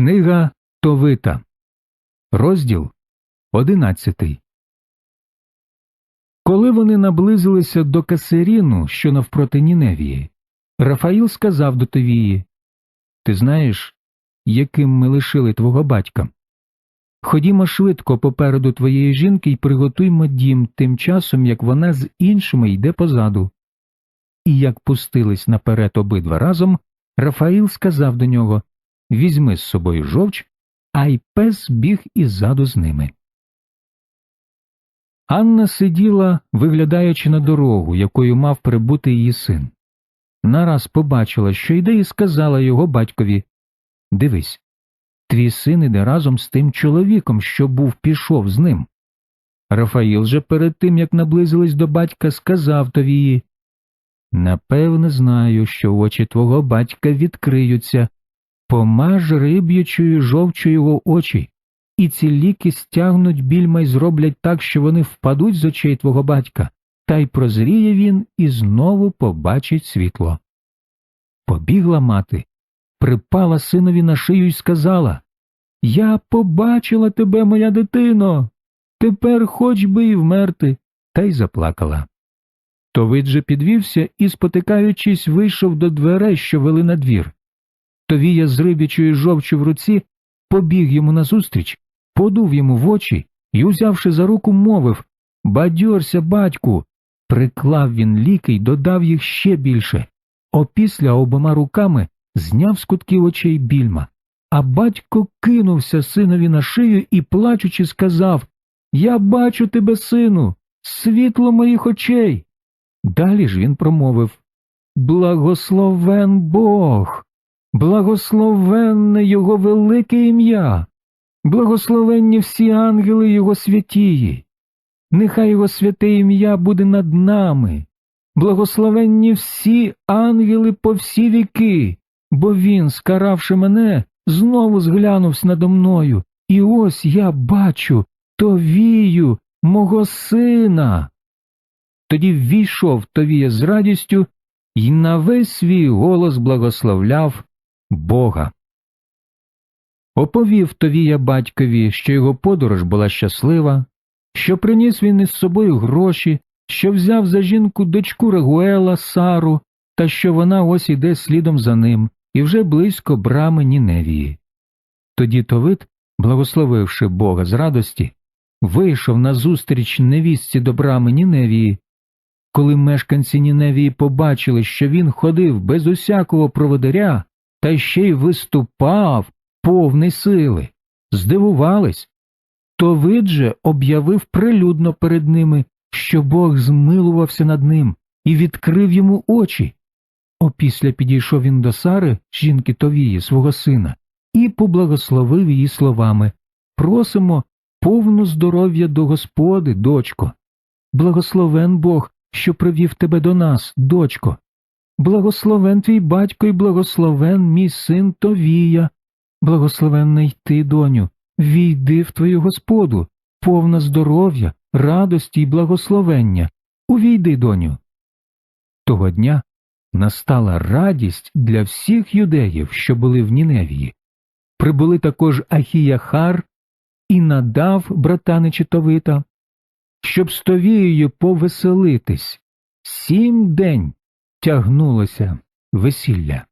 Книга Товита, розділ одинадцятий. Коли вони наблизилися до Касеріну, що навпроти Ніневії, Рафаїл сказав до Товії Ти знаєш, яким ми лишили твого батька? Ходімо швидко попереду твоєї жінки і приготуймо дім тим часом, як вона з іншими йде позаду. І як пустились наперед обидва разом, Рафаїл сказав до нього Візьми з собою жовч, а й пес біг іззаду з ними. Анна сиділа, виглядаючи на дорогу, якою мав прибути її син. Нараз побачила, що йде, і сказала його батькові Дивись, твій син іде разом з тим чоловіком, що був пішов з ним. Рафаїл же перед тим, як наблизились до батька, сказав Товії Напевне, знаю, що очі твого батька відкриються, помаж риб'ячою жовчою очі, і ці ліки стягнуть більма й зроблять так, що вони впадуть з очей твого батька, та й прозріє він і знову побачить світло. Побігла мати, припала синові на шию й сказала Я побачила тебе, моя дитино, тепер хоч би і вмерти, та й заплакала. Товид же підвівся і, спотикаючись, вийшов до дверей, що вели на двір. Товія з рибячою жовчю в руці побіг йому назустріч, подув йому в очі і, узявши за руку, мовив Бадьорся, батьку. Приклав він ліки й додав їх ще більше. Опісля обома руками зняв з кутків очей більма. А батько кинувся синові на шию і, плачучи, сказав Я бачу тебе, сину, світло моїх очей. Далі ж він промовив Благословен Бог, благословенне Його велике ім'я, благословенні всі ангели Його святії, нехай Його святе ім'я буде над нами, благословенні всі ангели по всі віки, бо він, скаравши мене, знову зглянувся надо мною, і ось я бачу товію, мого сина. Тоді ввійшов Товія з радістю і на весь свій голос благословляв Бога. Оповів Товія батькові, що його подорож була щаслива, що приніс він із собою гроші, що взяв за жінку дочку Регуела Сару, та що вона ось іде слідом за ним, і вже близько брами Ніневії. Тоді Товит, благословивши Бога з радості, вийшов назустріч невістці до брами Ніневії. Коли мешканці Ніневії побачили, що він ходив без усякого проводаря, та ще й виступав повний сили, здивувались, то вид же об'явив прилюдно перед ними, що Бог змилувався над ним і відкрив йому очі. Опісля підійшов він до Сари, жінки Товії, свого сина, і поблагословив її словами Просимо повну здоров'я до Господи, дочко. Благословен Бог, що привів тебе до нас, дочко. Благословен твій батько і благословен мій син Товія. Благословенна й ти, доню, війди в твою Господу, повна здоров'я, радості й благословення. Увійди, доню. Того дня настала радість для всіх юдеїв, що були в Ніневії. Прибули також Ахіяхар і надав братани Читовита, щоб з Товією повеселитись. Сім день тягнулося весілля.